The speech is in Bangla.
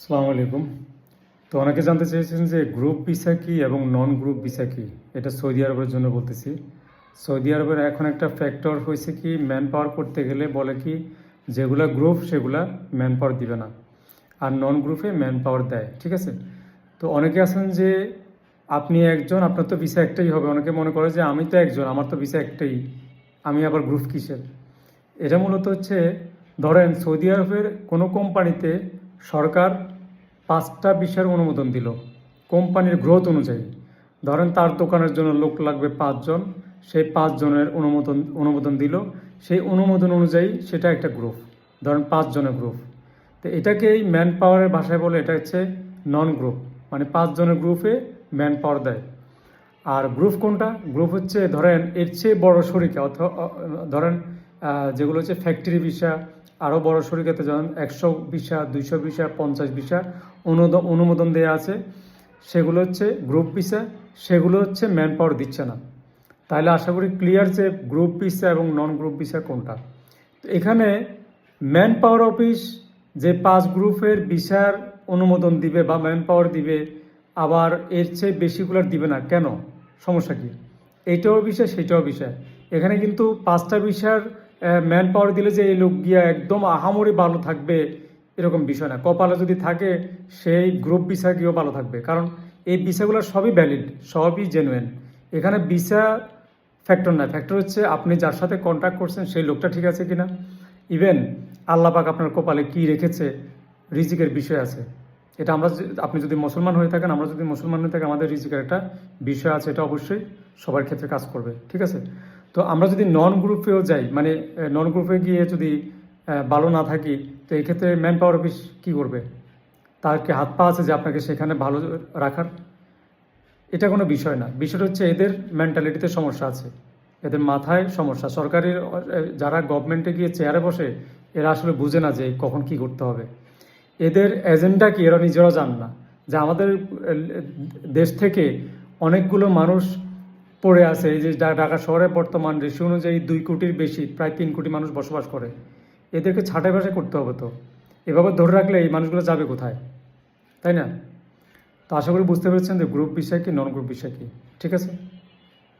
আসসালামু আলাইকুম। তো অনেকে জানতে চেয়েছেন যে গ্রুপ ভিসা কি এবং নন গ্রুপ ভিসা কি? এটা সৌদি আরবের জন্য বলতেছি। সৌদি আরবের এখন একটা ফ্যাক্টর হয়েছে কি ম্যান পাওয়ার করতে গেলে বলে কি, যেগুলা গ্রুপ সেগুলা ম্যান পাওয়ার দিবে না। আর নন গ্রুপে ম্যান পাওয়ার দেয়, ঠিক আছে? তো অনেকে আছেন যে আপনি একজন, আপনার তো ভিসা একটাই হবে। অনেকে মনে করে যে আমি তো একজন, আমার তো ভিসা একটাই। আমি আবার গ্রুপ কিসের? এটা মূলত হচ্ছে, ধরেন সৌদি আরবের কোনো কোম্পানিতে সরকার পাঁচটা বিষয়ের অনুমোদন দিল। কোম্পানির গ্রোথ অনুযায়ী। ধরেন তার দোকানের জন্য লোক লাগবে পাঁচজন, সেই পাঁচজনের অনুমোদন অনুমোদন দিল। সেই অনুমোদন অনুযায়ী সেটা একটা গ্রুপ ধরেন পাঁচজনের গ্রুপ তো এটাকেই ম্যান পাওয়ারের ভাষায় বলে এটা হচ্ছে নন গ্রুপ মানে পাঁচজনের গ্রুপে ম্যান পাওয়ার দেয়। আর গ্রুপ কোনটা? গ্রুপ হচ্ছে, ধরেন এর চেয়ে বড় শরিকা অথবা, ধরেন যেগুলো হচ্ছে ফ্যাক্টরি ভিসা আরও বড় শরিকাতে যেমন একশো ভিসা, দুইশো ভিসা, পঞ্চাশ ভিসা অনুমোদন দেওয়া আছে, সেগুলো হচ্ছে গ্রুপ ভিসা সেগুলো হচ্ছে ম্যান পাওয়ার দিচ্ছে না। তাহলে আশা করি ক্লিয়ার যে গ্রুপ ভিসা এবং নন গ্রুপ ভিসা কোনটা? তো এখানে ম্যান পাওয়ার অফিস যে পাঁচ গ্রুপের ভিসার অনুমোদন দিবে বা ম্যান পাওয়ার দিবে, আবার এর চেয়ে বেশিগুলোর দিবে না। কেন? সমস্যা কী? এইটাও বিষয়, সেটাও বিষয়। এখানে কিন্তু পাঁচটা বিষয়ের ম্যান পাওয়ার দিলে যে এই লোক গিয়া একদম আহামরি ভালো থাকবে, এরকম বিষয় না। কপালে যদি থাকে, সেই গ্রুপ ভিসা গিয়েও ভালো থাকবে। কারণ এই ভিসাগুলো সবই ভ্যালিড সবই জেনুয়েন এখানে ভিসা ফ্যাক্টর না। ফ্যাক্টর হচ্ছে আপনি যার সাথে কন্ট্যাক্ট করছেন, সেই লোকটা ঠিক আছে কিনা। ইভেন আল্লাহ পাক আপনার কপালে কি রেখেছে, রিজিকের বিষয় আছে। এটা আমরা আপনি যদি মুসলমান হয়ে থাকেন, আমরা যদি মুসলমান হয়ে থাকি, আমাদের রিজিকের একটা বিষয় আছে, এটা অবশ্যই সবার ক্ষেত্রে কাজ করবে। ঠিক আছে? তো আমরা যদি নন গ্রুপেও যাই মানে নন গ্রুপে গিয়ে যদি ভালো না থাকি, তো এই ক্ষেত্রে ম্যান পাওয়ার অফিস কী করবে? তার কি হাত পা আছে যে আপনাকে সেখানে ভালো রাখার? এটা কোনো বিষয় না। বিষয়টা হচ্ছে এদের মেন্টালিটিতে সমস্যা আছে। এদের মাথায় সমস্যা। সরকারের যারা গভর্নমেন্টে গিয়ে চেয়ারে বসে, এরা আসলে বুঝে না যে কখন কি করতে হবে। এদের এজেন্ডা কি? এরা নিজেরা জান না। যে আমাদের দেশ থেকে অনেকগুলো মানুষ পড়ে আছে, এই যে ঢাকা শহরে বর্তমান রেশিও অনুযায়ী দুই কোটির বেশি, প্রায় তিন কোটি মানুষ বসবাস করে। এদেরকে ছাঁটাই বাসাই করতে হবে তো। এভাবে ধরে রাখলে এই মানুষগুলো যাবে কোথায়? তাই না? তো আশা করি বুঝতে পেরেছেন যে গ্রুপ বিষয় কি নন গ্রুপ বিষয় কি, ঠিক আছে?